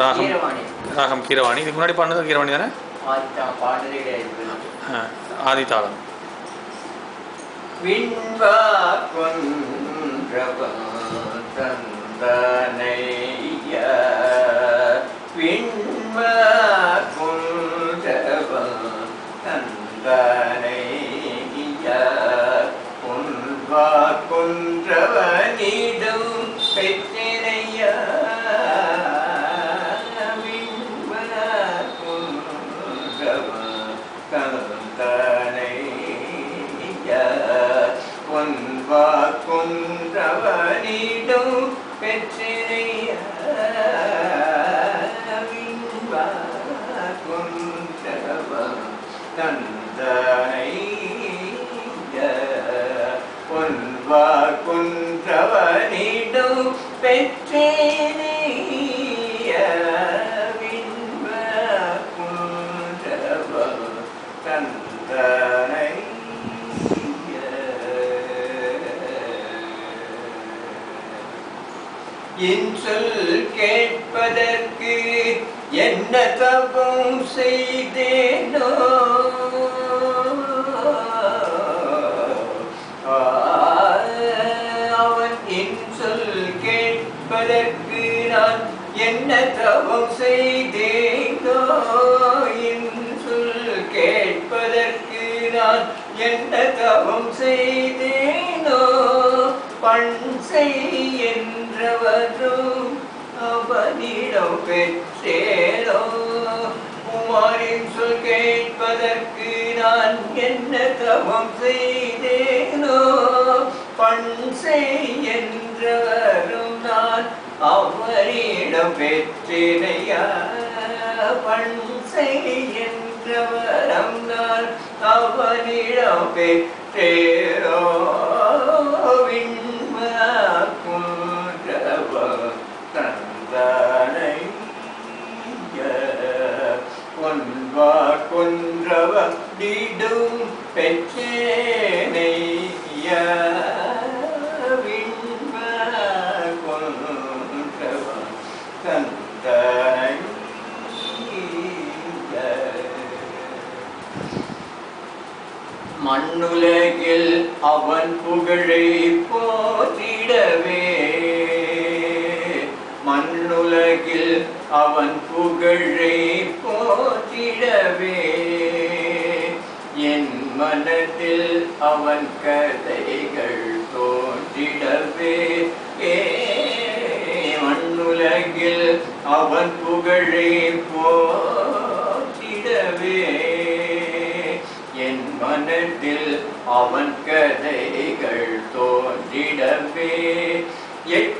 ராகம் ராகம் கீரவாணி. இதுக்கு முன்னாடி பாடினது கீரவாணி தானே? ஆதிதாளம். கொன்றவனிடம் பெற்றினைய கொன்றவந்தனைய பொன்வா கொன்றவனிடம் பெற்றினைய விண்வா கொன்றவன் தந்தனைய பொன்வா இன்சொல் கேட்பதற்கு என்ன தபம் செய்தேனோ? அவன் இன்சொல் கேட்பதற்கு நான் என்ன தபம் செய்தேனோ? இன்சொல் கேட்பதற்கு நான் என்ன தபம் செய்தேனோ? பண் செய் என்றவரும் அவனிடம் பெற்றேனோ? உமாரின் சொல் கேட்பதற்கு நான் என்ன தவம் செய்தேனோ? பண் செய் என்றவரும் நான் அவரிடம் பெற்றேனையா? பண் செய் என்றவரம் நான் அவனிடம் பெற்றேனோ? பொன்வா கொன்றவ டிடும் பெற்றேனைய விண்மா தந்தனை. மண்ணுலகில் அவன் புகழை போற்றிடவே. மண் அவன் புகழை போற்றிடவே என் மனதில் அவன் கதைகள் தோன்றிடவே. ஏ மண்ணுலகில் அவன் புகழை போற்றிடவே என் மனதில் அவன் கதைகள் தோன்றிடவே. எட்டு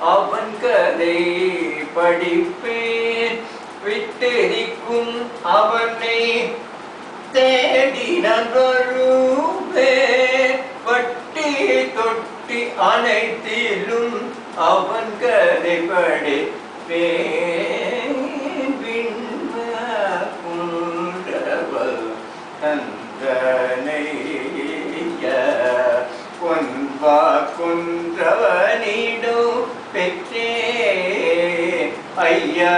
அவன் கதை படிப்பேன் விட்டெரிக்கும் அவனை தேடி வருவேன் பட்டி தொட்டி அனைத்திலும் அவன் கதை படிப்பேன். விண்வா குன்றவள் தந்தனைய பொன்பா குன்றவனிடம் bekle ayyabil